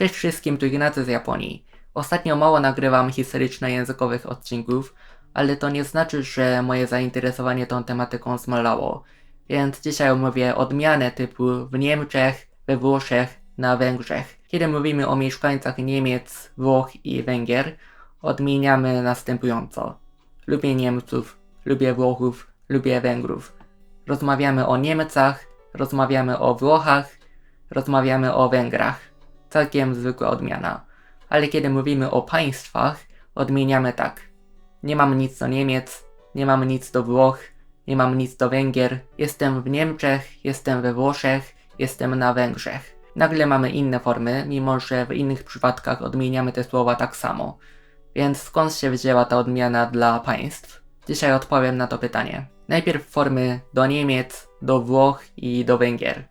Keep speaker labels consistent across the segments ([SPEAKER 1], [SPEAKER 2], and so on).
[SPEAKER 1] Cześć wszystkim, tu Ignacy z Japonii. Ostatnio mało nagrywam historyczno-językowych odcinków, ale to nie znaczy, że moje zainteresowanie tą tematyką zmalało. Więc dzisiaj omówię odmianę typu w Niemczech, we Włoszech, na Węgrzech. Kiedy mówimy o mieszkańcach Niemiec, Włoch i Węgier, odmieniamy następująco. Lubię Niemców, lubię Włochów, lubię Węgrów. Rozmawiamy o Niemcach, rozmawiamy o Włochach, rozmawiamy o Węgrach. Całkiem zwykła odmiana. Ale kiedy mówimy o państwach, odmieniamy tak. Nie mam nic do Niemiec, nie mam nic do Włoch, nie mam nic do Węgier, jestem w Niemczech, jestem we Włoszech, jestem na Węgrzech. Nagle mamy inne formy, mimo że w innych przypadkach odmieniamy te słowa tak samo. Więc skąd się wzięła ta odmiana dla państw? Dzisiaj odpowiem na to pytanie. Najpierw formy do Niemiec, do Włoch i do Węgier.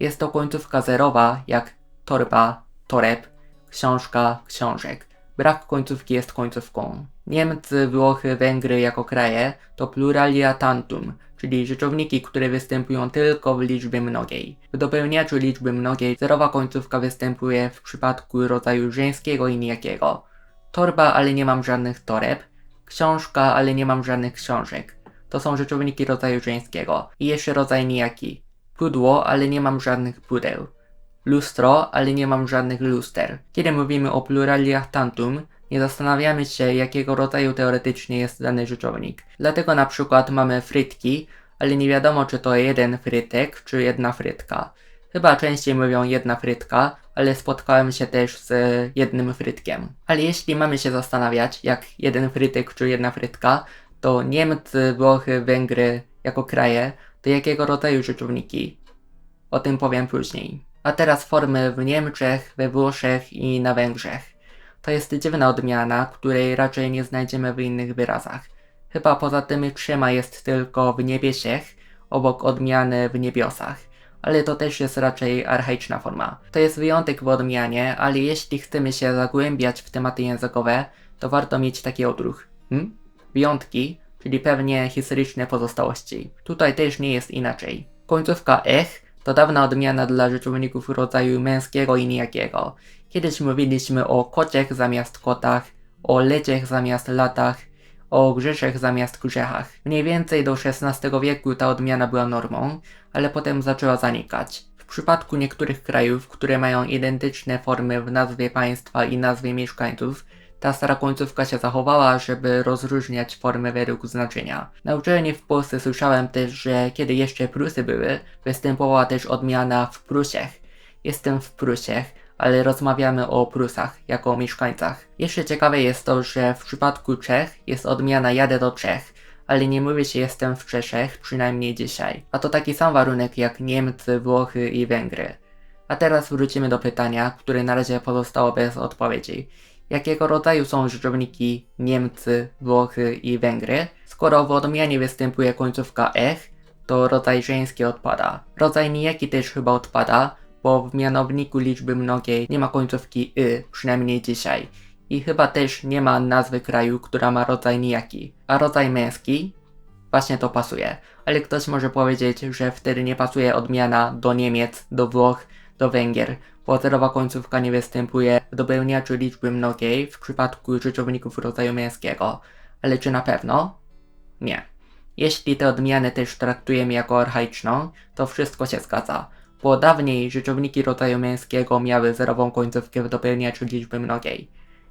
[SPEAKER 1] Jest to końcówka zerowa, jak torba, toreb, książka, książek. Brak końcówki jest końcówką. Niemcy, Włochy, Węgry jako kraje to pluralia tantum, czyli rzeczowniki, które występują tylko w liczbie mnogiej. W dopełniaczu liczby mnogiej zerowa końcówka występuje w przypadku rodzaju żeńskiego i nijakiego. Torba, ale nie mam żadnych toreb. Książka, ale nie mam żadnych książek. To są rzeczowniki rodzaju żeńskiego. I jeszcze rodzaj nijaki. Pudło, ale nie mam żadnych pudeł. Lustro, ale nie mam żadnych luster. Kiedy mówimy o pluraliach tantum, nie zastanawiamy się, jakiego rodzaju teoretycznie jest dany rzeczownik. Dlatego na przykład mamy frytki, ale nie wiadomo, czy to jeden frytek, czy jedna frytka. Chyba częściej mówią jedna frytka, ale spotkałem się też z jednym frytkiem. Ale jeśli mamy się zastanawiać, jak jeden frytek czy jedna frytka, to Niemcy, Włochy, Węgry jako kraje, to jakiego rodzaju rzeczowniki? O tym powiem później. A teraz formy w Niemczech, we Włoszech i na Węgrzech. To jest dziwna odmiana, której raczej nie znajdziemy w innych wyrazach. Chyba poza tymi trzema jest tylko w niebiesiech, obok odmiany w niebiosach. Ale to też jest raczej archaiczna forma. To jest wyjątek w odmianie, ale jeśli chcemy się zagłębiać w tematy językowe, to warto mieć taki odruch. Hmm? Wyjątki, czyli pewnie historyczne pozostałości. Tutaj też nie jest inaczej. Końcówka ech to dawna odmiana dla rzeczowników rodzaju męskiego i nijakiego. Kiedyś mówiliśmy o kociech zamiast kotach, o leciech zamiast latach, o grzeszech zamiast grzechach. Mniej więcej do XVI wieku ta odmiana była normą, ale potem zaczęła zanikać. W przypadku niektórych krajów, które mają identyczne formy w nazwie państwa i nazwie mieszkańców, ta stara końcówka się zachowała, żeby rozróżniać formy według znaczenia. Na uczelni w Polsce słyszałem też, że kiedy jeszcze Prusy były, występowała też odmiana w Prusiech. Jestem w Prusiech, ale rozmawiamy o Prusach jako o mieszkańcach. Jeszcze ciekawe jest to, że w przypadku Czech jest odmiana jadę do Czech, ale nie mówi się jestem w Czeszech, przynajmniej dzisiaj. A to taki sam warunek jak Niemcy, Włochy i Węgry. A teraz wrócimy do pytania, które na razie pozostało bez odpowiedzi jakiego rodzaju są rzeczowniki Niemcy, Włochy i Węgry. Skoro w odmianie występuje końcówka ech, to rodzaj żeński odpada. Rodzaj nijaki też chyba odpada, bo w mianowniku liczby mnogiej nie ma końcówki y, przynajmniej dzisiaj. I chyba też nie ma nazwy kraju, która ma rodzaj nijaki. A rodzaj męski? Właśnie to pasuje. Ale ktoś może powiedzieć, że wtedy nie pasuje odmiana do Niemiec, do Włoch, do Węgier, bo zerowa końcówka nie występuje w dopełniaczu liczby mnogiej w przypadku rzeczowników rodzaju męskiego. Ale czy na pewno? Nie. Jeśli te odmiany też traktujemy jako archaiczną, to wszystko się zgadza, bo dawniej rzeczowniki rodzaju męskiego miały zerową końcówkę w dopełniaczu liczby mnogiej.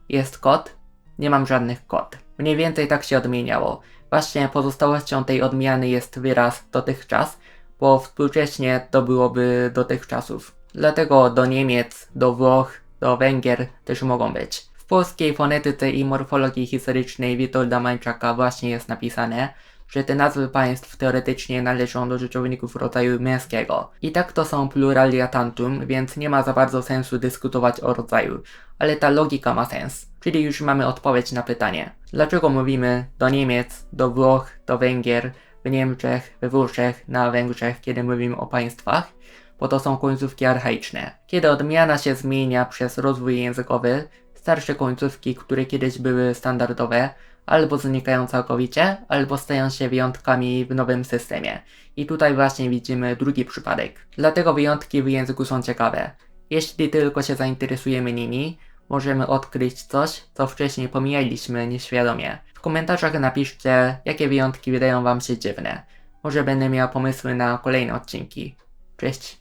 [SPEAKER 1] Jest kot? Nie mam żadnych kot. Mniej więcej tak się odmieniało. Właśnie pozostałością tej odmiany jest wyraz dotychczas, bo współcześnie to byłoby dotychczasów. Dlatego do Niemiec, do Włoch, do Węgier też mogą być. W polskiej fonetyce i morfologii historycznej Witolda Mańczaka właśnie jest napisane, że te nazwy państw teoretycznie należą do rzeczowników rodzaju męskiego. I tak to są pluralia tantum, więc nie ma za bardzo sensu dyskutować o rodzaju, ale ta logika ma sens. Czyli już mamy odpowiedź na pytanie. Dlaczego mówimy do Niemiec, do Włoch, do Węgier, w Niemczech, we Włoszech, na Węgrzech, kiedy mówimy o państwach? Bo to są końcówki archaiczne. Kiedy odmiana się zmienia przez rozwój językowy, starsze końcówki, które kiedyś były standardowe, albo znikają całkowicie, albo stają się wyjątkami w nowym systemie. I tutaj właśnie widzimy drugi przypadek. Dlatego wyjątki w języku są ciekawe. Jeśli tylko się zainteresujemy nimi, możemy odkryć coś, co wcześniej pomijaliśmy nieświadomie. W komentarzach napiszcie, jakie wyjątki wydają wam się dziwne. Może będę miał pomysły na kolejne odcinki. Cześć!